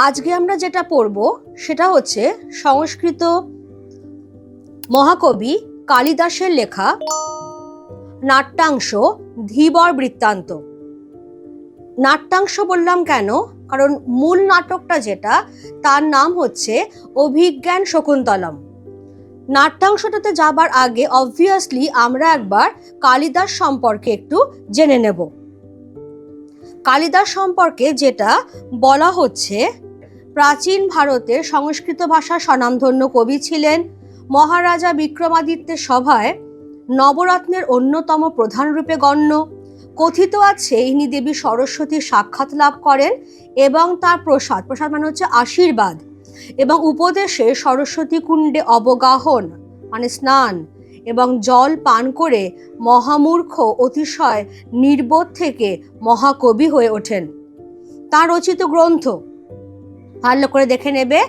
আজকে আমরা যেটা পড়ব সেটা হচ্ছে সংস্কৃত মহাকবি কালিদাসের লেখা নাট্যাংশ ধীবর বৃত্তান্ত। নাট্যাংশ বললাম কেন? কারণ মূল নাটকটা যেটা, তার নাম হচ্ছে অভিজ্ঞান শকুন্তলম। নাট্যাংশটাতে যাবার আগে অবভিয়াসলি আমরা একবার কালিদাস সম্পর্কে একটু জেনে নেব। কালিদাস সম্পর্কে যেটা বলা হচ্ছে প্রাচীন ভারতের সংস্কৃত ভাষা স্বনামধন্য কবি ছিলেন মহারাজা বিক্রমাদিত্যের সভায় নবরত্নের অন্যতম প্রধান রূপে গণ্য। কথিত আছে ইনি দেবী সরস্বতীর সাক্ষাৎ লাভ করেন এবং তার প্রসাদ প্রসাদ মানে হচ্ছে আশীর্বাদ এবং উপদেশে সরস্বতী কুণ্ডে অবগাহন মানে স্নান এবং জল পান করে মহামূর্খ অতিশয় নির্বোধ থেকে মহাকবি হয়ে ওঠেন। তার রচিত গ্রন্থ ভালো করে দেখে নেবে।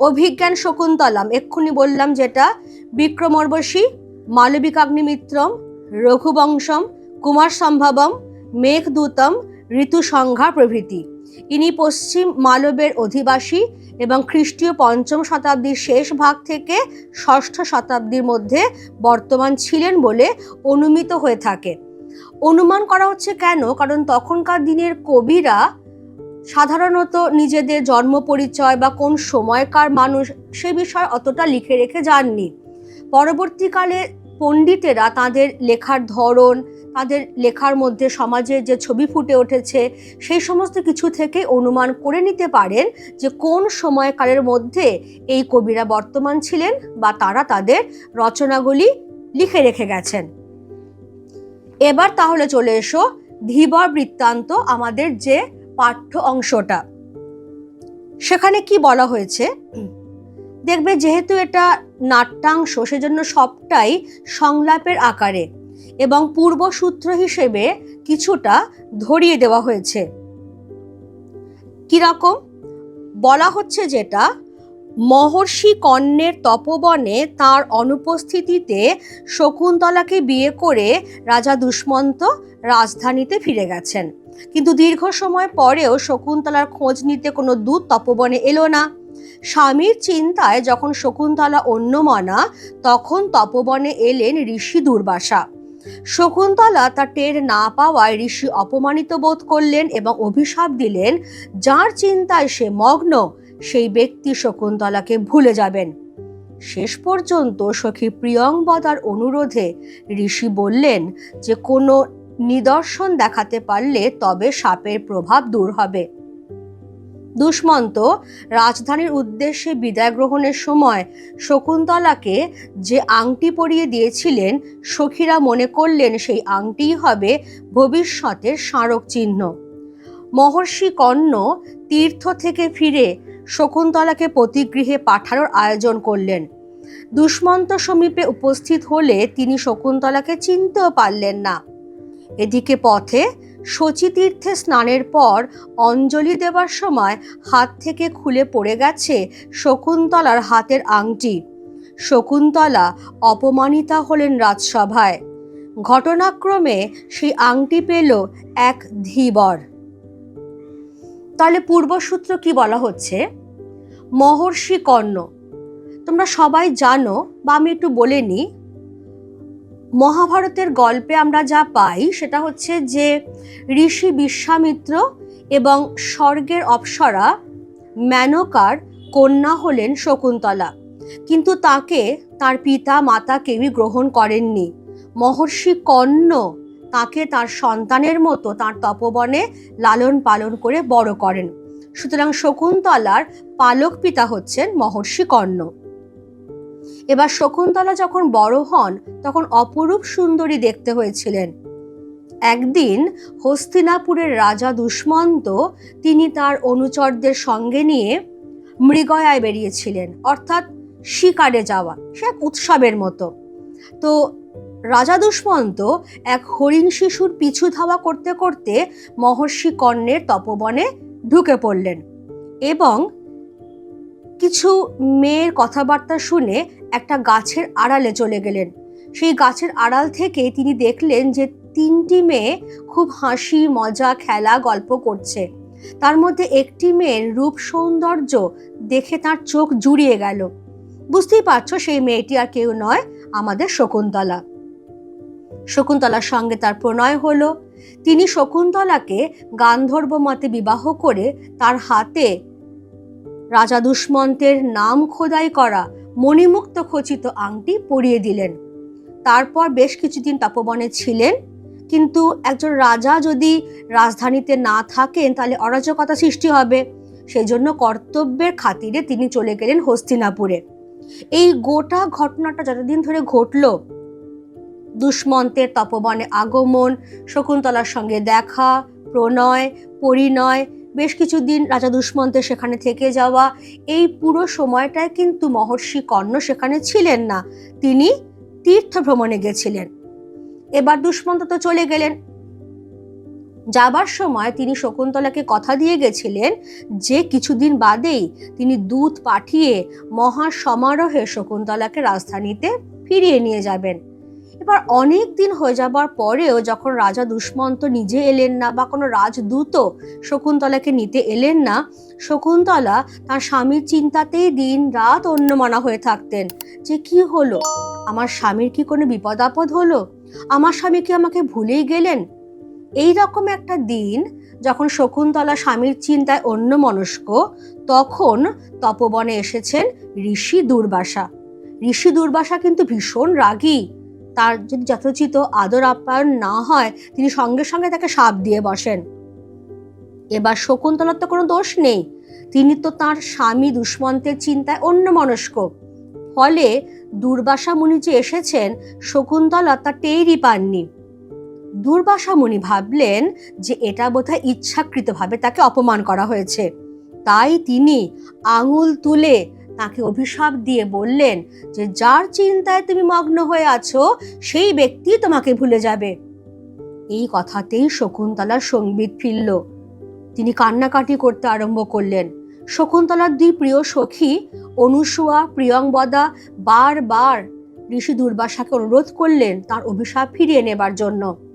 অভিজ্ঞান শকুন্তলাম, এক্ষুনি বললাম যেটা, বিক্রমর্বশী, মালবিকাগ্নিমিত্রম, রঘুবংশম কুমার সম্ভবম মেঘদূতম, ঋতুসংঘা প্রভৃতি। ইনি পশ্চিম মালবের অধিবাসী এবং খ্রিস্টীয় পঞ্চম শতাব্দীর শেষ ভাগ থেকে ষষ্ঠ শতাব্দীর মধ্যে বর্তমান ছিলেন বলে অনুমিত হয়ে থাকে। অনুমান করা হচ্ছে কেন? কারণ তখনকার দিনের কবিরা সাধারণত নিজেদের জন্ম পরিচয় বা কোন সময়কার মানুষ সে বিষয়ে অতটা লিখে রেখে যাননি। পরবর্তীকালে পণ্ডিতেরা তাদের লেখার ধরন, তাদের লেখার মধ্যে সমাজের যে ছবি ফুটে উঠেছে, সেই সমস্ত কিছু থেকে অনুমান করে নিতে পারেন যে কোন সময়কালের মধ্যে এই কবিরা বর্তমান ছিলেন বা তারা তাদের রচনাগুলি লিখে রেখে গেছেন। এবার তাহলে চলে এসো, ধীবর বৃত্তান্ত আমাদের যে পাঠ্য অংশটা। সেখানে কি বলা হয়েছে? দেখবে যেহেতু এটা নাট্যাংশ সেজন্য সবটাই সংলাপের আকারে এবং পূর্বসূত্র হিসেবে কিছুটা ধরিয়ে দেওয়া হয়েছে। কীরকম বলা হচ্ছে যেটা মহর্ষি কর্ণের তপবনে তার অনুপস্থিতিতে শকুন্তলাকে বিয়ে করে রাজা দুষ্মন্ত রাজধানীতে ফিরে গেছেন। কিন্তু দীর্ঘ সময় পরেও শকুন্তলার খোঁজ নিতে কোনো দূত তপবনে এলো না। স্বামীর চিন্তায় যখন শকুন্তলা অন্যমনা তখন তপবনে এলেন ঋষি দুর্বাসা। শকুন্তলা তা টের না পাওয়ায় ঋষি অপমানিত বোধ করলেন এবং অভিশাপ দিলেন, যার চিন্তায় সে মগ্ন, সেই ব্যক্তি শকুন্তলাকে ভুলে যাবেন। শেষ পর্যন্ত সখী প্রিয়ংবদার অনুরোধে ঋষি বললেন যে, কোনো নিদর্শন দেখাতে পারলে তবে সাপের প্রভাব দূর হবে। দুষ্মন্ত রাজধানীর উদ্দেশ্যে বিদায় গ্রহণের সময় শকুন্তলাকে যে আংটি পরিয়ে দিয়েছিলেন, সখীরা মনে করলেন সেই আংটিই হবে ভবিষ্যতের স্মারক চিহ্ন। মহর্ষি কর্ণ তীর্থ থেকে ফিরে শকুন্তলাকে প্রতিগৃহে পাঠানোর আয়োজন করলেন। দুষ্মন্ত সমীপে উপস্থিত হলে তিনি শকুন্তলাকে চিনতেও পারলেন না। এদিকে পথে শচীতীর্থে স্নানের পর অঞ্জলি দেবার সময় হাত থেকে খুলে পড়ে গেছে শকুন্তলার হাতের আংটি। শকুন্তলা অপমানিতা হলেন রাজসভায়। ঘটনাক্রমে সেই আংটি পেল এক ধীবর। তাহলে পূর্বসূত্র কি বলা হচ্ছে? মহর্ষি কর্ণ। তোমরা সবাই জানো বা আমি একটু বলে নিই মহাভারতের গল্পে আমরা যা পাই সেটা হচ্ছে যে ঋষি বিশ্বামিত্র এবং স্বর্গের অপ্সরা মেনকার কন্যা হলেন শকুন্তলা। কিন্তু তাকে তার পিতা মাতা কেউই গ্রহণ করেননি। মহর্ষি কর্ণ তাকে তার সন্তানের মতো তার তপবনে লালন পালন করে বড় করেন। সুতরাং শকুন্তলার পালক পিতা হচ্ছেন মহর্ষি কর্ণ। এবার শকুন্তলা যখন বড় হন, তখন অপরূপ সুন্দরী দেখতে হয়েছিলেন। একদিন হস্তিনাপুরের রাজা দুষ্মন্ত তিনি তার অনুচরদের সঙ্গে নিয়ে মৃগয়ায় বেরিয়েছিলেন, অর্থাৎ শিকারে যাওয়া, সে এক উৎসবের মতো। তো রাজা দুষ্মন্ত এক হরিণ শিশুর পিছু ধাওয়া করতে করতে মহর্ষি কর্ণের তপবনে ঢুকে পড়লেন এবং কিছু মেয়ের কথাবার্তা শুনে একটা গাছের আড়ালে চলে গেলেন। সেই গাছের আড়াল থেকে তিনি দেখলেন যে তিনটি মেয়ে খুব হাসি, মজা, খেলা, গল্প করছে। তার মধ্যে একটি মেয়ের রূপ সৌন্দর্য দেখে তার চোখ জুড়িয়ে গেল। বুঝতেই পারছ সেই মেয়েটি আর কেউ নয়, আমাদের শকুন্তলা। শকুন্তলার সঙ্গে তার প্রণয় হলো। তিনি শকুন্তলাকে গান্ধর্ব মতে বিবাহ করে তার হাতে রাজা দুষ্মন্তের নাম খোদাই করা মণিমুক্ত খচিত আংটি পরিয়ে দিলেন। তারপর বেশ কিছুদিন তপবনে ছিলেন। কিন্তু একজন রাজা যদি রাজধানীতে না থাকেন, তাহলে অরাজকতা সৃষ্টি হবে। সেই জন্য কর্তব্যের খাতিরে তিনি চলে গেলেন হস্তিনাপুরে। এই গোটা ঘটনাটা যতদিন ধরে ঘটল, দুষ্মন্তের তপবনে আগমন, শকুন্তলার সঙ্গে দেখা, প্রণয়, পরিণয় বেশ কিছুদিন রাজা দুষ্মন্তের সেখানে থেকে যাওয়া এই পুরো সময়টায় কিন্তু মহর্ষি কর্ণ সেখানে ছিলেন না। তিনি তীর্থ ভ্রমণে গেছিলেন। এবার দুষ্মন্ত তো চলে গেলেন। যাবার সময় তিনি শকুন্তলাকে কথা দিয়ে গেছিলেন যে কিছুদিন বাদেই তিনি দূত পাঠিয়ে মহা সমারোহে শকুন্তলাকে রাজধানীতে ফিরিয়ে নিয়ে যাবেন। এবার অনেক দিন হয়ে যাবার পরেও যখন রাজা দুষ্মন্ত নিজে এলেন না বা কোনো রাজদূত শকুন্তলাকে নিতে এলেন না, শকুন্তলা তার স্বামীর চিন্তাতেই দিন রাত অন্যমনা হয়ে থাকতেন। যে কি হলো? আমার স্বামীর কি কোনো বিপদ আপদ হলো? আমার স্বামী কি আমাকে ভুলেই গেলেন? এই রকম একটা দিন যখন শকুন্তলা স্বামীর চিন্তায় অন্য মনস্ক তখন তপবনে এসেছেন ঋষি দুর্বাসা। ঋষি দুর্বাসা কিন্তু ভীষণ রাগী। তার যদি যথোচিত আদর আপ্যায়ন না হয়, তিনি সঙ্গে সঙ্গে তাকে সাপ দিয়ে বসেন। এবার শকুন্তলার তো কোনো দোষ নেই। তিনি তো তার স্বামী দুষ্মন্তের চিন্তায় অন্য মনস্ক ফলে দুর্বাসা মুনি যে এসেছেন, শকুন্তলা তা টেরই পাননি। দুর্বাসা মুনি ভাবলেন যে এটা বোধহয় ইচ্ছাকৃতভাবে তাকে অপমান করা হয়েছে। তাই তিনি আঙুল তুলে তাকে অভিশাপ দিয়ে বললেন যে, যার চিন্তায় তুমি মগ্ন হয়ে আছো, সেই ব্যক্তি তোমাকে ভুলে যাবে। এই কথাতেই শকুন্তলার সংগীত ফিরল। তিনি কান্নাকাটি করতে আরম্ভ করলেন। শকুন্তলার দুই প্রিয় সখী, অনুসুয়া প্রিয়ংবদা বারবার ঋষি দুর্বাসাকে অনুরোধ করলেন তার অভিশাপ ফিরিয়ে নেবার জন্য।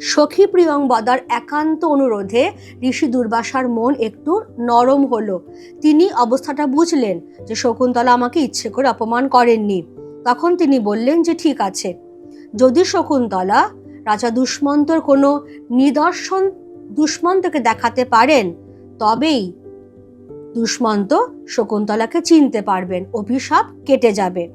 সখী প্রিয়ংবদার একান্ত অনুরোধে ঋষি দুর্বাসার মন একটু নরম হলো। তিনি অবস্থাটা বুঝলেন যে শকুন্তলা আমাকে ইচ্ছে করে অপমান করেননি। তখন তিনি বললেন যে ঠিক আছে। যদি শকুন্তলা রাজা দুষ্মন্তর কোনো নিদর্শন দুষ্মন্তকে দেখাতে পারেন, তবেই দুষ্মন্ত শকুন্তলাকে চিনতে পারবেন, অভিশাপ কেটে যাবে।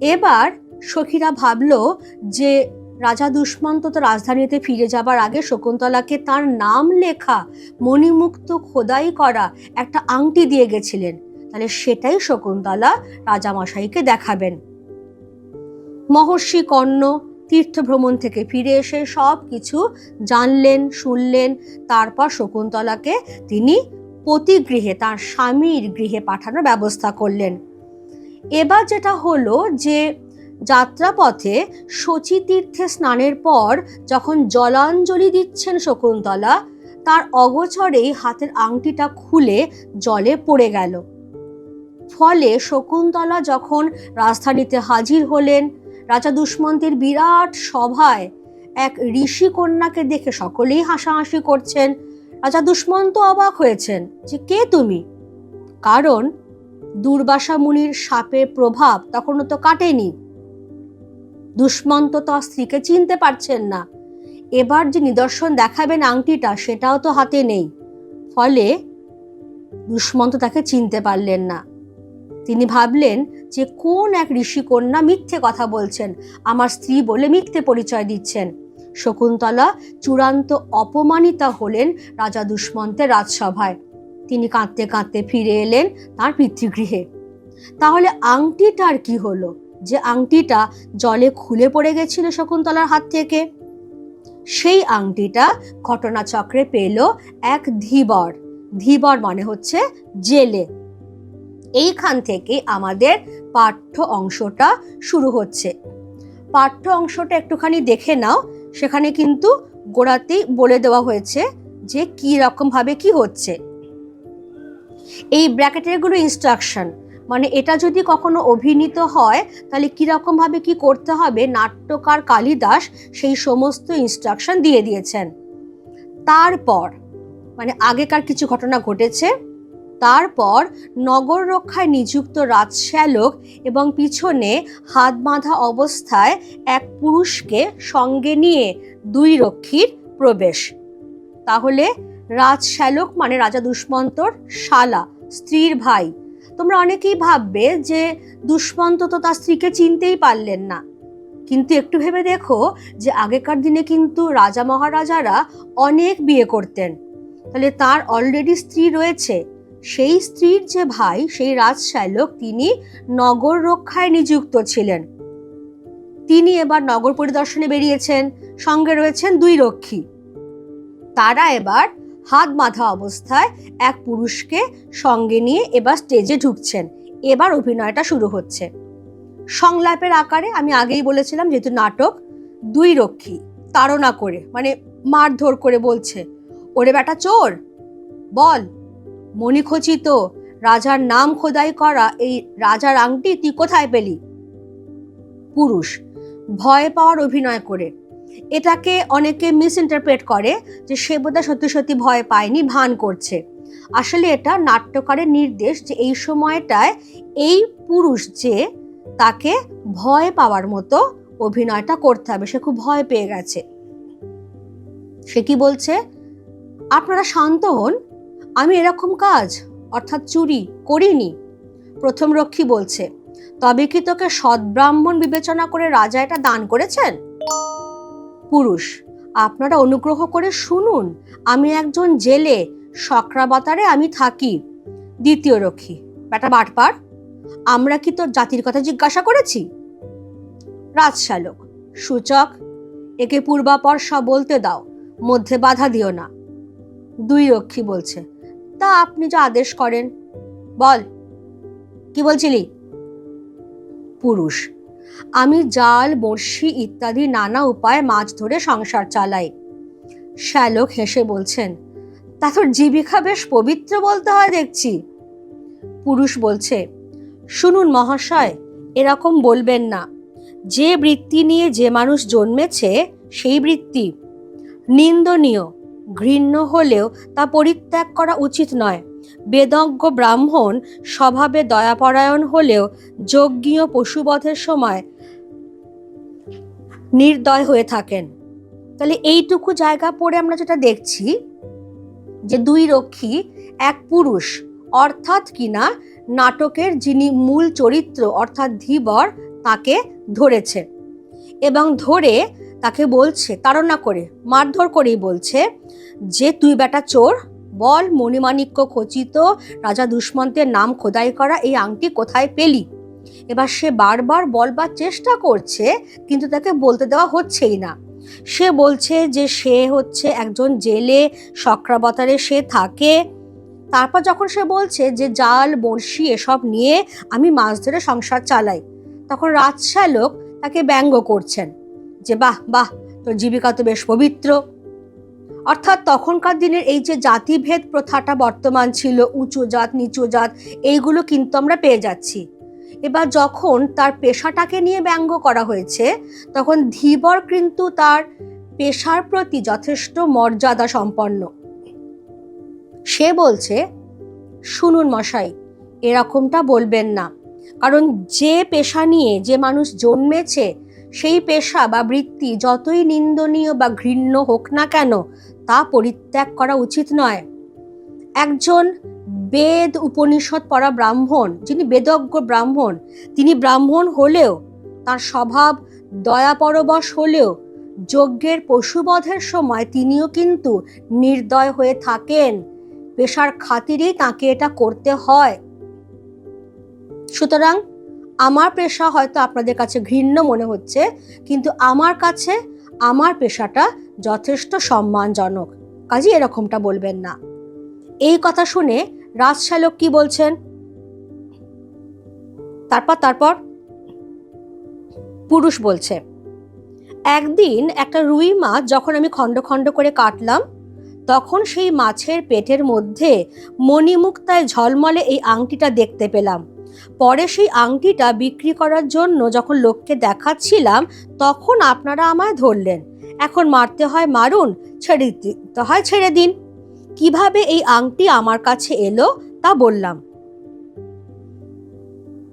এবার সখীরা ভাবল যে রাজা দুষ্মন্ত তো রাজধানীতে ফিরে যাবার আগে শকুন্তলাকে তার নাম লেখা, মণিমুক্ত খোদাই করা একটা আংটি দিয়ে গেছিলেন। তাহলে সেটাই শকুন্তলা রাজামশাইকে দেখাবেন। মহর্ষি কর্ণ তীর্থ ভ্রমণ থেকে ফিরে এসে সব কিছু জানলেন, শুনলেন। তারপর শকুন্তলাকে তিনি পতিগৃহে, তার স্বামীর গৃহে পাঠানোর ব্যবস্থা করলেন। এবার যেটা হলো যে যাত্রাপথে শচী তীর্থে স্নানের পর যখন জলাঞ্জলি দিচ্ছেন শকুন্তলা, তার অগোচরেই হাতের আংটিটা খুলে জলে পড়ে গেল। ফলে শকুন্তলা যখন রাজধানীতে হাজির হলেন, রাজা দুষ্মন্তের বিরাট সভায় এক ঋষি কন্যাকে দেখে সকলেই হাসাহাসি করছেন। রাজা দুষ্মন্ত অবাক হয়েছেন যে, কে তুমি? কারণ দুর্বাসা মুনির সাপের প্রভাব তখনও তো কাটেনি। দুষ্মন্ত তার স্ত্রীকে চিনতে পারছেন না। এবার যে নিদর্শন দেখাবেন আংটিটা, সেটাও তো হাতে নেই। ফলে দুষ্মন্ত তাকে চিনতে পারলেন না। তিনি ভাবলেন যে কোন এক ঋষিকন্যা মিথ্যে কথা বলছেন, আমার স্ত্রী বলে মিথ্যে পরিচয় দিচ্ছেন। শকুন্তলা চূড়ান্ত অপমানিতা হলেন রাজা দুষ্মন্তের রাজসভায়। তিনি কাঁদতে কাঁদতে ফিরে এলেন তার পিতৃগৃহে। তাহলে আংটিটার কি হলো? যে আংটিটা জলে খুলে পড়ে গেছিল শকুন্তলার হাত থেকে, সেই আংটিটা ঘটনাচক্রে পেল এক ধীবর। ধীবর মানে হচ্ছে জেলে। এইখান থেকে আমাদের পাঠ্য অংশটা শুরু হচ্ছে। পাঠ্য অংশটা একটুখানি দেখে নাও। সেখানে কিন্তু গোড়াতেই বলে দেওয়া হয়েছে যে কি রকম ভাবে কি হচ্ছে। এই ব্র্যাকেটেরগুলো ইনস্ট্রাকশন মানে এটা যদি কখনো অভিনীত হয়, তাহলে কীরকম ভাবে কি করতে হবে? নাট্যকার কালিদাস সেই সমস্ত ইনস্ট্রাকশন দিয়ে দিয়েছেন। তারপর মানে আগেকার কিছু ঘটনা ঘটেছে। তারপর নগর রক্ষায় নিযুক্ত রাজশ্যালক এবং পিছনে হাত বাঁধা অবস্থায় এক পুরুষকে সঙ্গে নিয়ে দুই রক্ষীর প্রবেশ। তাহলে রাজশ্যালক মানে রাজা দুষ্মন্তর শালা, স্ত্রীর ভাই। তোমরা অনেকেই ভাববে যে দুষ্মন্ত তো তার স্ত্রীকে চিনতেই পারলেন না। কিন্তু একটু ভেবে দেখো যে আগেকার দিনে কিন্তু রাজা মহারাজারা অনেক বিয়ে করতেন। তাহলে তার অলরেডি স্ত্রী রয়েছে। সেই স্ত্রীর যে ভাই, সেই রাজশ্যালক তিনি নগর রক্ষায় নিযুক্ত ছিলেন। তিনি এবার নগর পরিদর্শনে বেরিয়েছেন। সঙ্গে রয়েছেন দুই রক্ষী। তারা এবার হাত বাঁধা অবস্থায় এক পুরুষকে সঙ্গে নিয়ে এবার স্টেজে ঢুকছেন। এবার অভিনয়টা শুরু হচ্ছে। সংলাপের আকারে আমি আগেই বলেছিলাম যেহেতু নাটক, দুই রক্ষী, তাড়না করে মানে মারধর করে বলছে, ওরে বেটা চোর, বল, মণিখচিত, রাজার নাম খোদাই করা এই রাজার আংটি তুই কোথায় পেলি? পুরুষ ভয় পাওয়ার অভিনয় করে এটাকে অনেকে মিস ইন্টারপ্রেট করে যে সে বোধহয় সত্যি সত্যি ভয় পায়নি, ভান করছে। আসলে এটা নাট্যকারের নির্দেশ যে এই সময়টায় এই পুরুষ যে তাকে ভয় পাওয়ার মতো অভিনয়টা করতে হবে, সে খুব ভয় পেয়ে গেছে। সে কি বলছে? আপনারা শান্ত হন, আমি এরকম কাজ, অর্থাৎ চুরি, করিনি। প্রথম রক্ষী বলছে, তবে কি তোকে সদ্ব্রাহ্মণ বিবেচনা করে রাজা এটা দান করেছেন? পুরুষ। আপনারা অনুগ্রহ করে শুনুন, আমি একজন জেলে সক্রাবতারে আমি থাকি। দ্বিতীয় রক্ষী বেটা বাটপার, আমরা কি তোর জাতির কথা জিজ্ঞাসা করেছি? রাজশালক, সূচক, একে পূর্বাপর সব বলতে দাও, মধ্যে বাধা দিও না। দুই রক্ষী বলছে, তা আপনি যা আদেশ করেন, বল, কি বলছিলি? পুরুষ আমি জাল, বড়শি ইত্যাদি নানা উপায়ে মাছ ধরে সংসার চালাই। শ্যালক হেসে বলছেন, তা তোর জীবিকা বেশ পবিত্র বলতে হয় দেখছি। পুরুষ বলছে, শুনুন মহাশয়, এরকম বলবেন না। যে বৃত্তি নিয়ে যে মানুষ জন্মেছে, সেই বৃত্তি। নিন্দনীয়, ঘৃণ্য হলেও তা পরিত্যাগ করা উচিত নয়। বেদজ্ঞ ব্রাহ্মণ স্বভাবে দয়াপরায়ণ হলেও যজ্ঞীয় পশুবধের সময় নির্দয় হয়ে থাকেন। তাহলে এইটুকু জায়গা পড়ে আমরা যেটা দেখছি, যে দুই রক্ষী, এক পুরুষ, অর্থাৎ কিনা নাটকের যিনি মূল চরিত্র, অর্থাৎ ধীবর, তাকে ধরেছে। এবং ধরে তাকে বলছে, তাড়না করে, মারধর করেই বলছে, যে তুই বেটা চোর বল, মণিমাণিক্য খচিত রাজা দুষ্মন্তের নাম খোদাই করা এই আংটি কোথায় পেলি? এবার সে বারবার বলবার চেষ্টা করছে, কিন্তু তাকে বলতে দেওয়া হচ্ছেই না। সে বলছে যে সে হচ্ছে একজন জেলে সক্রাবতারে সে থাকে। তারপর যখন সে বলছে যে জাল, বড়শি এসব নিয়ে আমি মাছ ধরে সংসার চালাই, তখন রাজশালক তাকে ব্যঙ্গ করছেন যে, বাহ বাহ, তোর জীবিকা তো বেশ পবিত্র। অর্থাৎ তখনকার দিনের এই যে জাতিভেদ প্রথাটা বর্তমান ছিল, উঁচু জাত, নিচু জাত, এইগুলো কিন্তু আমরা পেয়ে যাচ্ছি। এবার যখন তার পেশাটাকে নিয়ে ব্যঙ্গ করা হয়েছে, তখন ধীবর কিন্তু তার পেশার প্রতি যথেষ্ট মর্যাদা সম্পন্ন। সে বলছে, শুনুন মশাই, এরকমটা বলবেন না। কারণ যে পেশা নিয়ে যে মানুষ জন্মেছে, সেই পেশা বা বৃত্তি যতই নিন্দনীয় বা ঘৃণ্য হোক না কেন তা পরিত্যাগ করা উচিত নয়। একজন বেদ উপনিষদ পড়া ব্রাহ্মণ, যিনি বেদজ্ঞ ব্রাহ্মণ, তিনি ব্রাহ্মণ হলেও, তার স্বভাব দয়াপরবশ হলেও, যজ্ঞের পশুবধের সময় তিনিও কিন্তু নির্দয় হয়ে থাকেন। পেশার খাতিরেই তাকে এটা করতে হয়। সুতরাং আমার পেশা হয়তো আপনাদের কাছে ঘৃণ্য মনে হচ্ছে, কিন্তু আমার কাছে আমার পেশাটা যথেষ্ট সম্মানজনক, কাজে এরকমটা বলবেন না। এই কথা শুনে রাজশালক কি বলছেন? তারপর তারপর? পুরুষ বলছে, একদিন একটা রুই মাছ যখন আমি খণ্ড খণ্ড করে কাটলাম, তখন সেই মাছের পেটের মধ্যে মণিমুক্তায় ঝলমলে এই আংটিটা দেখতে পেলাম। পরে সেই আংটিটা বিক্রি করার জন্য যখন লোককে দেখাচ্ছিলাম, তখন আপনারা আমায় ধরলেন। এখন মারতে হয় মারুন, ছেড়ে দিতে হয় ছেড়ে দিন। কীভাবে এই আংটি আমার কাছে এলো তা বললাম।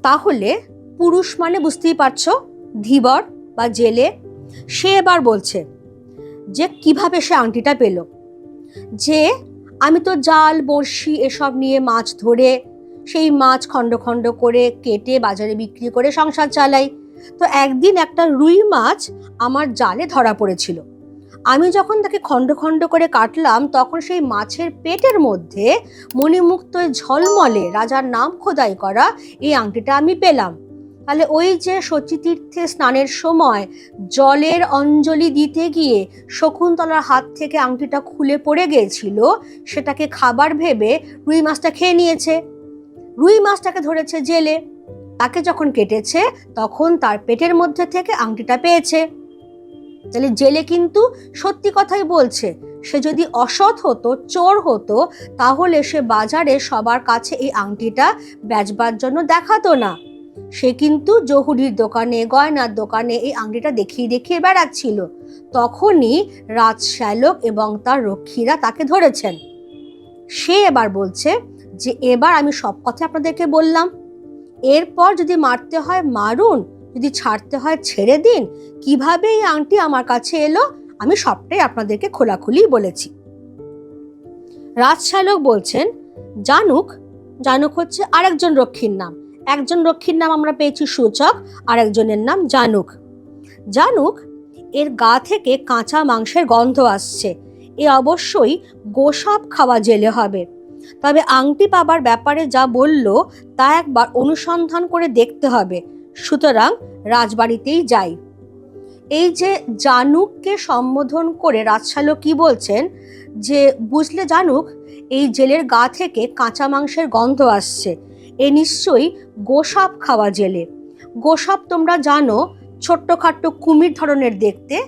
তাহলে পুরুষ মানে বুঝতেই পারছ, ধীবর বা জেলে। সে এবার বলছে যে কীভাবে সে আংটিটা পেল। যে আমি তো জাল, বড়শি এসব নিয়ে মাছ ধরে সেই মাছ খণ্ড খণ্ড করে কেটে বাজারে বিক্রি করে সংসার চালাই। তো একদিন একটা রুই মাছ আমার জালে ধরা পড়েছিল। আমি যখন তাকে খণ্ড খণ্ড করে কাটলাম, তখন সেই মাছের পেটের মধ্যে মণিমুক্ত ঝলমলে রাজার নাম খোদাই করা এই আংটিটা আমি পেলাম। তাহলে ওই যে সচিতীর্থে স্নানের সময় জলের অঞ্জলি দিতে গিয়ে শকুন্তলার হাত থেকে আংটিটা খুলে পড়ে গিয়েছিল সেটাকে খাবার ভেবে রুই মাছটা খেয়ে নিয়েছে। রুই মাছটাকে ধরেছে জেলে। তাকে যখন কেটেছে, তখন তার পেটের মধ্যে থেকে আংটিটা পেয়েছে। তাহলে জেলে কিন্তু সত্যি কথাই বলছে, সে যদি অসৎ হতো, চোর হতো, তাহলে সে বাজারে সবার কাছে এই আংটিটা বেচবার জন্য দেখাতো না। সে কিন্তু জহুরির দোকানে, গয়নার দোকানে এই আংটিটা দেখিয়ে দেখিয়ে বেড়াচ্ছিল। তখনই রাজশ্যালক এবং তার রক্ষীরা তাকে ধরেছেন। সে এবার বলছে যে এবার আমি সব কথা আপনাদেরকে বললাম। এরপর যদি মারতে হয় মারুন, যদি ছাড়তে হয় ছেড়ে দিন, কীভাবে এই আংটি আমার কাছে এলো আমি সবটাই আপনাদেরকে খোলাখুলি বলেছি। রাজশালক বলছেন, জানুক জানুক হচ্ছে আরেকজন রক্ষীর নাম। একজন রক্ষীর নাম আমরা পেয়েছি সূচক আর একজনের নাম জানুক। জানুক, এর গা থেকে কাঁচা মাংসের গন্ধ আসছে। এ অবশ্যই গোসাপ খাওয়া জেলে হবে। তবে আংটি পাবার ব্যাপারে যা বলল, তা একবার অনুসন্ধান করে দেখতে হবে। সুতরাং রাজবাড়িতেই যাই। এই যে জানুককে সম্বোধন করে রাজশালক কি বলছেন, যে বুঝলে জানুক, এই জেলের গা থেকে কাঁচা মাংসের গন্ধ আসছে। এ নিশ্চয়ই গোসাপ খাওয়া জেলে। গোসাপ তোমরা জানো, ছোট্টখাট্ট কুমির ধরনের দেখতে,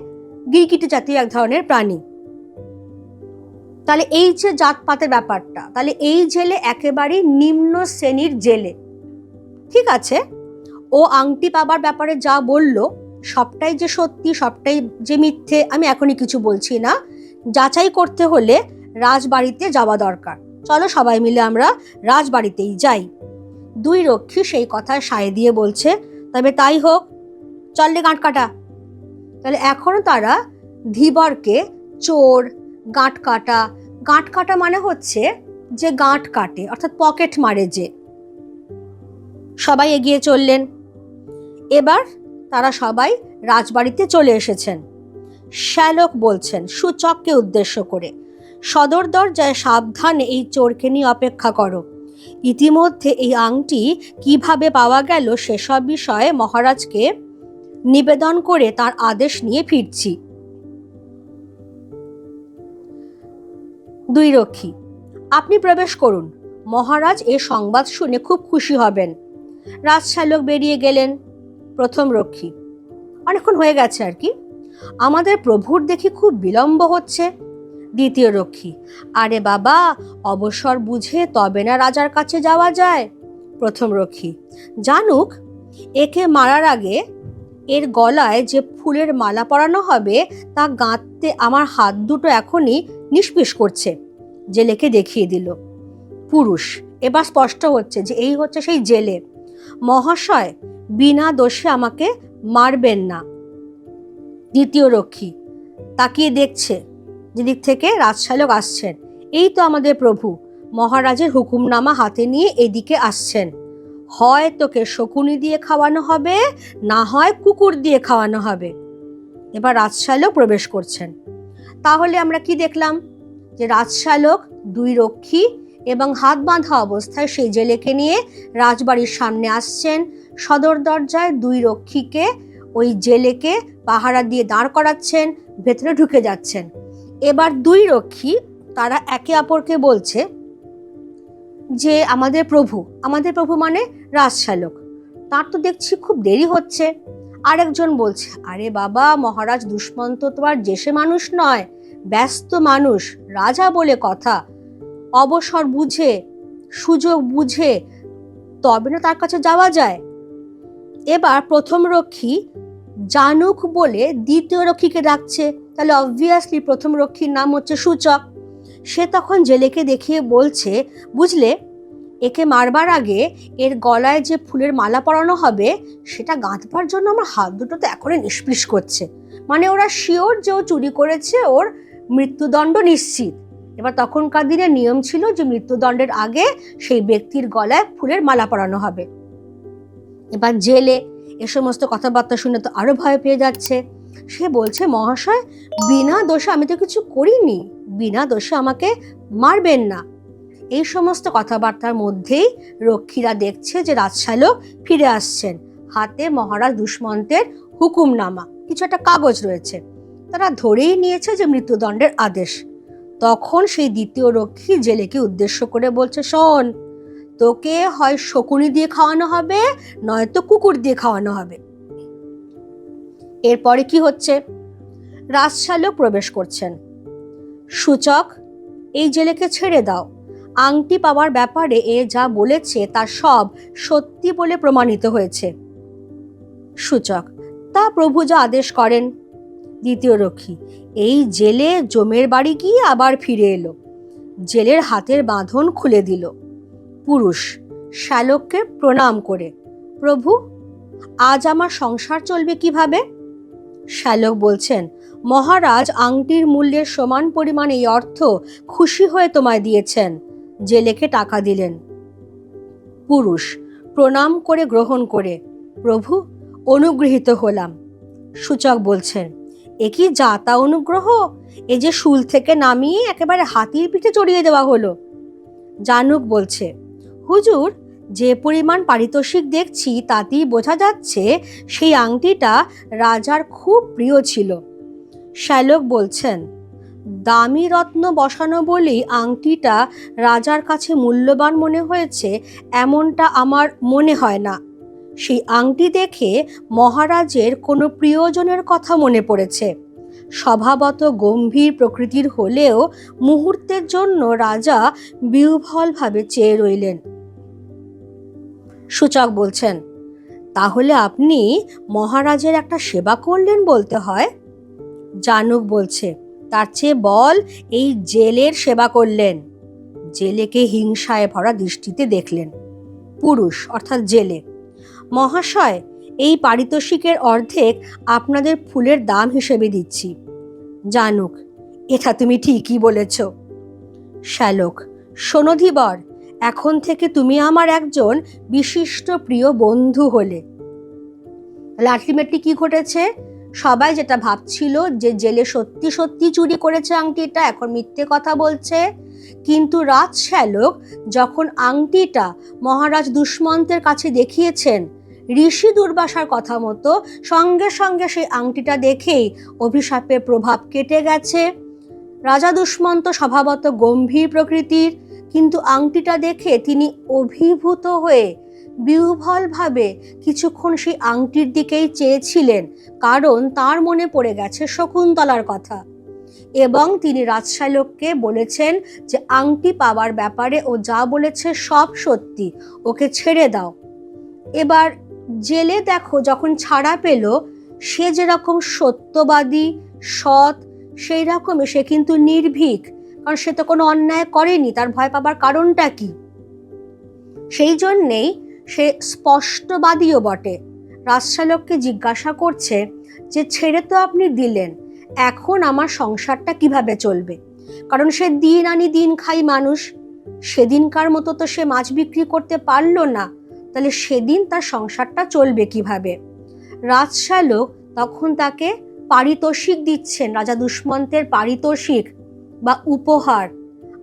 গিরগিটি জাতীয় এক ধরনের প্রাণী। তাহলে এই যে জাতপাতের ব্যাপারটা, তাহলে এই জেলে একেবারেই নিম্ন শ্রেণির জেলে। ঠিক আছে? ও আংটি পাবার ব্যাপারে যা বলল, সবটাই যে সত্যি, সবটাই যে মিথ্যে, আমি এখনই কিছু বলছি না। যাচাই করতে হলে রাজবাড়িতে যাওয়া দরকার। চলো সবাই মিলে আমরা রাজবাড়িতেই যাই। দুই রক্ষী সেই কথায় সায় দিয়ে বলছে, তবে তাই হোক চললে গাঁট কাটা তাহলে এখনও তারা ধীবরকে চোর গাঁট কাটা। গাঁট কাটা মানে হচ্ছে যে গাঁট কাটে, অর্থাৎ পকেট মারে যে। সবাই এগিয়ে চললেন। এবার তারা সবাই রাজবাড়িতে চলে এসেছেন। শ্যালক বলছেন, সূচককে উদ্দেশ্য করে, সদর দরজায় সাবধানে এই চোরকে নিয়ে অপেক্ষা করো। ইতিমধ্যে এই আংটি কীভাবে পাওয়া গেল সেসব বিষয়ে মহারাজকে নিবেদন করে তার আদেশ নিয়ে ফিরছি। দুই রক্ষী। আপনি প্রবেশ করুন। মহারাজ এ সংবাদ শুনে খুব খুশি হবেন। রাজশালক বেরিয়ে গেলেন। প্রথম রক্ষী। অনেকক্ষণ হয়ে গেছে আর কি। আমাদের প্রভুর দেখি খুব বিলম্ব হচ্ছে। দ্বিতীয় রক্ষী। আরে বাবা, অবসর বুঝে তবে না রাজার কাছে যাওয়া যায়। প্রথম রক্ষী। জানুক, একে মারার আগে এর গলায় যে ফুলের মালা পরানো হবে তা গাঁততে আমার হাত দুটো এখনই নিষ্পিস করছে। জেলেকে দেখিয়ে দিল। পুরুষ, এবার স্পষ্ট হচ্ছে যে এই হচ্ছে সেই জেলে। মহাশয় বিনা দোষে আমাকে মারবেন না। দ্বিতীয় রক্ষী তাকিয়ে দেখছে যেদিক থেকে রাজশালক আসছেন। এই তো আমাদের প্রভু, মহারাজের হুকুমনামা হাতে নিয়ে এদিকে আসছেন। হয় তোকে শকুনি দিয়ে খাওয়ানো হবে, না হয় কুকুর দিয়ে খাওয়ানো হবে। এবার রাজশালক প্রবেশ করছেন। তাহলে আমরা কি দেখলাম? যে রাজশালক, দুই রক্ষী এবং হাত বাঁধা অবস্থায় সেই জেলেকে নিয়ে রাজবাড়ির সামনে আসছেন। সদর দরজায় দুই রক্ষীকে ওই জেলেকে পাহারা দিয়ে দাঁড় করাচ্ছেন, ভেতরে ঢুকে যাচ্ছেন। এবার দুই রক্ষী তারা একে অপরকে বলছে যে, আমাদের প্রভু আমাদের প্রভু মানে রাজশালক। তার তো দেখছি খুব দেরি হচ্ছে। আরেকজন বলছে, আরে বাবা, মহারাজ দুষ্মন্ত তো আর জেসে মানুষ নয়। ব্যস্ত মানুষ, রাজা বলে কথা। অবসর বুঝে, সুযোগ বুঝে তবে না তার কাছে যাওয়া যায়। এবার প্রথম রক্ষী জানুক বলে দ্বিতীয় রক্ষীকে ডাকছে। তাহলে অবভিয়াসলি প্রথম রক্ষীর নাম হচ্ছে সূচক। সে তখন জেলেকে দেখিয়ে বলছে, বুঝলে, একে মারবার আগে এর গলায় যে ফুলের মালা পরানো হবে, সেটা গাঁথবার জন্য আমার হাত দুটো তো এখনই নিষ্পিস করছে। মানে ওরা শিওর যে ও চুরি করেছে, ওর মৃত্যুদণ্ড নিশ্চিত। এবার তখনকার দিনে নিয়ম ছিল যে মৃত্যুদণ্ডের আগে সেই ব্যক্তির গলায় ফুলের মালা পরানো হবে। এবার জেলে এ সমস্ত কথাবার্তা শুনে তো আরও ভয় পেয়ে যাচ্ছে। সে বলছে, মহাশয়, বিনা দোষে আমি তো কিছু করিনি। বিনা দোষে আমাকে মারবেন না। এই সমস্ত কথাবার্তার মধ্যেই রক্ষীরা দেখছে যে রাজশালক ফিরে আসছেন। হাতে মহারাজ দুষ্মন্তের হুকুমনামা। কিছু একটা কাগজ রয়েছে। তারা ধরেই নিয়েছে যে মৃত্যুদণ্ডের আদেশ। তখন সেই দ্বিতীয় রক্ষী জেলেকে উদ্দেশ্য করে বলছে, শোন, তোকে হয় শকুনি দিয়ে খাওয়ানো হবে, নয়তো কুকুর দিয়ে খাওয়ানো হবে। এরপরে কি হচ্ছে? রাজশালক প্রবেশ করছেন। সূচক, এই জেলেকে ছেড়ে দাও। আংটি পাওয়ার ব্যাপারে এ যা বলেছে তা সব সত্যি বলে প্রমাণিত হয়েছে। সূচক, তা প্রভু যা আদেশ করেন দ্বিতীয় রক্ষী। এই জেলে জমের বাড়ি গিয়ে আবার ফিরে এলো। জেলের হাতের বাঁধন খুলে দিল। পুরুষ, শ্যালককে প্রণাম করে, প্রভু, আজ আমার সংসার চলবে কীভাবে? শ্যালক বলছেন, মহারাজ আংটির মূল্যের সমান পরিমাণ এই অর্থ খুশি হয়ে তোমায় দিয়েছেন। জেলেকে টাকা দিলেন। পুরুষ, প্রণাম করে গ্রহণ করে, প্রভু, অনুগৃহীত হলাম। সূচক বলছেন এ কি যাতা অনুগ্রহ? এ যে শুল থেকে নামিয়ে একেবারে হাতির পিঠে চড়িয়ে দেওয়া হলো। জানুক বলছে, হুজুর, যে পরিমাণ পারিতোষিক দেখছি তাতেই বোঝা যাচ্ছে সেই আংটিটা রাজার খুব প্রিয় ছিল। শ্যালক বলছেন, দামি রত্ন বসানো বলেই আংটিটা রাজার কাছে মূল্যবান মনে হয়েছে, এমনটা আমার মনে হয় না। সেই আংটি দেখে মহারাজের কোনো প্রিয়জনের কথা মনে পড়েছে। স্বভাবত গম্ভীর প্রকৃতির হলেও মুহূর্তের জন্য রাজা বিহ্বলভাবে চেয়ে রইলেন। সূচক বলছেন, তাহলে আপনি মহারাজের একটা সেবা করলেন বলতে হয়? জানুক বলছে, তার চেয়ে বল, এই জেলের সেবা করলেন। জেলেকে হিংসায় ভরা দৃষ্টিতে দেখলেন। পুরুষ, অর্থাৎ জেলে। মহাশয়, এই পারিতোষিকের অর্ধেক আপনাদের ফুলের দাম হিসেবে দিচ্ছি। জানুক, এটা তুমি ঠিকই বলেছ। শ্যালক সোনধিবর এখন থেকে তুমি আমার একজন বিশিষ্ট প্রিয় বন্ধু হলে। আলটিমেটলি কি ঘটেছে? সবাই যেটা ভাবছিল যে জেলে সত্যি সত্যি চুরি করেছে আংটিটা, এখন মিথ্যে কথা বলছে। কিন্তু রাজ শ্যালক যখন আংটিটা মহারাজ দুষ্মন্তের কাছে দেখিয়েছেন ঋষি দুর্বাসার কথা মতো সঙ্গে সঙ্গে সেই আংটিটা দেখেই অভিশাপের প্রভাব কেটে গেছে। রাজা দুষ্মন্ত স্বভাবত গম্ভীর প্রকৃতির, কিন্তু আংটিটা দেখে তিনি অভিভূত হয়ে বিহ্বলভাবে কিছুক্ষণ সেই আংটির দিকেই চেয়েছিলেন, কারণ তার মনে পড়ে গেছে শকুন্তলার কথা। এবং তিনি রাজশালককে বলেছেন যে, আংটি পাওয়ার ব্যাপারে ও যা বলেছে সব সত্যি, ওকে ছেড়ে দাও। এবার জেলে দেখো যখন ছাড়া পেল, সে যেরকম সত্যবাদী, সৎ, সেই রকমই সে কিন্তু নির্ভীক। কারণ সে তো কোনো অন্যায় করেনি, তার ভয় পাবার কারণটা কি? সেই জন্যেই সে স্পষ্টবাদীও বটে। রাজশালককে জিজ্ঞাসা করছে যে, ছেড়ে তো আপনি দিলেন, এখন আমার সংসারটা কীভাবে চলবে? কারণ সে দিন আনি দিন খাই মানুষ। সেদিনকার মতো তো সে মাছ বিক্রি করতে পারল না। তাহলে সেদিন তার সংসারটা চলবে কীভাবে? রাজশালক তখন তাকে পারিতোষিক দিচ্ছেন, রাজা দুষ্মন্তের পারিতোষিক বা উপহার।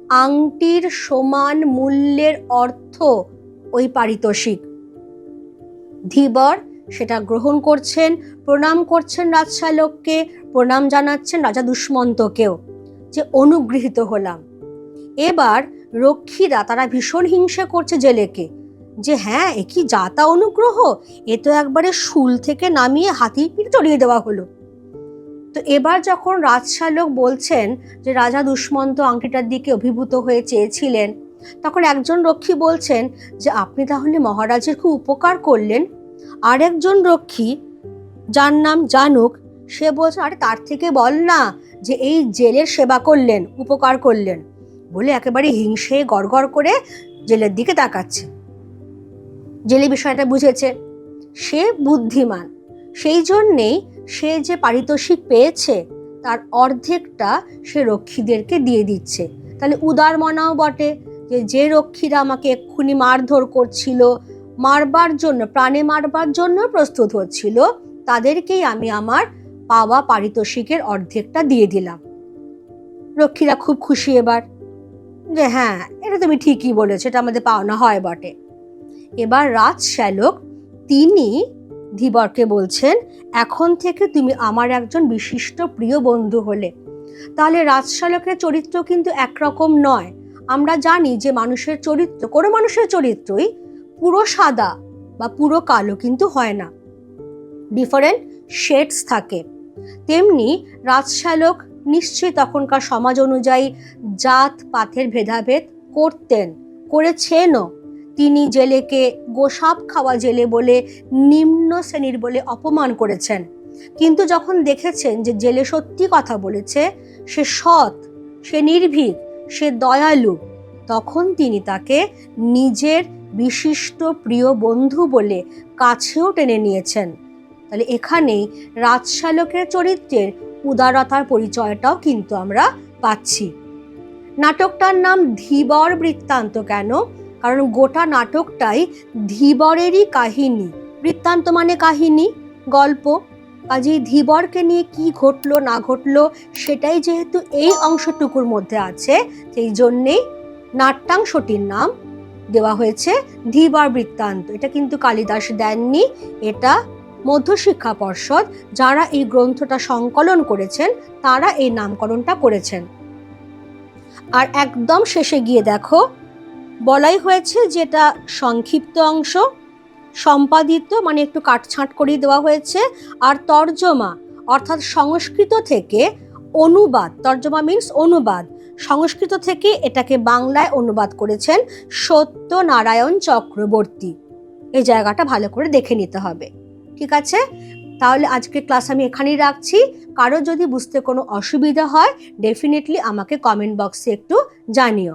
আংটির সমান মূল্যের অর্থ ওই পারিতোষিক। ধীবর সেটা গ্রহণ করছেন, প্রণাম করছেন রাজশালককে, প্রণাম জানাচ্ছেন রাজা দুষ্মন্তকেও যে অনুগৃহীত হলাম। এবার রক্ষীরা তারা ভীষণ হিংসা করছে জেলেকে। যে হ্যাঁ এ কি যাতা অনুগ্রহ? এ তো একবারে শুল থেকে নামিয়ে হাতির পিঠ চড়িয়ে দেওয়া হলো। তো এবার যখন রাজশালক বলছেন যে রাজা দুষ্মন্ত আংটিটার দিকে অভিভূত হয়ে চেয়েছিলেন, তখন একজন রক্ষী বলছেন যে আপনি তাহলে মহারাজের খুব উপকার করলেন। আর একজন রক্ষী, যার নাম জানুক, সে বলছে, আরে তার থেকে বল না যে এই জেলের সেবা করলেন, উপকার করলেন। বলে একেবারে হিংসে গড়গড় করে জেলের দিকে তাকাচ্ছে। জেলে বিষয়টা বুঝেছে, সে বুদ্ধিমান। সেই জন্যেই সে যে পারিতোষিক পেয়েছে, তার অর্ধেকটা সে রক্ষীদেরকে দিয়ে দিচ্ছে। তাহলে উদার মনাও বটে যে যে রক্ষীরা আমাকে এক্ষুনি মারধর করছিল, মারবার জন্য, প্রাণে মারবার জন্য প্রস্তুত হচ্ছিল, তাদেরকেই আমি আমার পাওয়া পারিতোষিকের অর্ধেকটা দিয়ে দিলাম। রক্ষীরা খুব খুশি এবার যে হ্যাঁ এটা তুমি ঠিকই বলেছ, এটা আমাদের পাওনা হয় বটে। এবার রাজ শ্যালক, তিনি ধীবরকে বলছেন, এখন থেকে তুমি আমার একজন বিশিষ্ট প্রিয় বন্ধু হলে। তাহলে রাজশালকের চরিত্র কিন্তু একরকম নয়। আমরা জানি যে মানুষের চরিত্র, কোনো মানুষের চরিত্রই পুরো সাদা বা পুরো কালো কিন্তু হয় না। ডিফারেন্ট শেডস থাকে। তেমনি রাজশালক নিশ্চয়ই তখনকার সমাজ অনুযায়ী জাত পাথের ভেদাভেদ করতেন, করেছেনও। তিনি জেলেকে গোসাপ খাওয়া জেলে বলে, নিম্ন শ্রেণির বলে অপমান করেছেন। কিন্তু যখন দেখেছেন যে জেলে সত্যি কথা বলেছে, সে সৎ, সে নির্ভীক, সে দয়ালু, তখন তিনি তাকে নিজের বিশিষ্ট প্রিয় বন্ধু বলে কাছেও টেনে নিয়েছেন। তাহলে এখানেই রাজশালকের চরিত্রের উদারতার পরিচয়টাও কিন্তু আমরা পাচ্ছি। নাটকটার নাম ধীবর বৃত্তান্ত কেন? কারণ গোটা নাটকটাই ধীবরেরই কাহিনী। বৃত্তান্ত মানে কাহিনী, গল্প। কাজেই ধীবরকে নিয়ে কি ঘটলো, না ঘটলো, সেটাই যেহেতু এই অংশটুকুর মধ্যে আছে, সেই জন্যেই নাট্যাংশটির নাম দেওয়া হয়েছে ধীবর বৃত্তান্ত। এটা কিন্তু কালিদাস দেননি, এটা মধ্যশিক্ষা পর্ষদ। যারা এই গ্রন্থটা সংকলন করেছেন, তারা এই নামকরণটা করেছেন। আর একদম শেষে গিয়ে দেখো বলাই হয়েছে যেটা সংক্ষিপ্ত অংশ, সম্পাদিত মানে একটু কাটছাঁট করিয়ে দেওয়া হয়েছে, আর তর্জমা অর্থাৎ সংস্কৃত থেকে অনুবাদ, তর্জমা মিন্স অনুবাদ, সংস্কৃত থেকে এটাকে বাংলায় অনুবাদ করেছেন সত্যনারায়ণ চক্রবর্তী। এই জায়গাটা ভালো করে দেখে নিতে হবে, ঠিক আছে? তাহলে আজকে ক্লাস আমি এখানেই রাখছি, কারও যদি বুঝতে কোনো অসুবিধা হয় ডেফিনেটলি আমাকে কমেন্ট বক্সে একটু জানিও।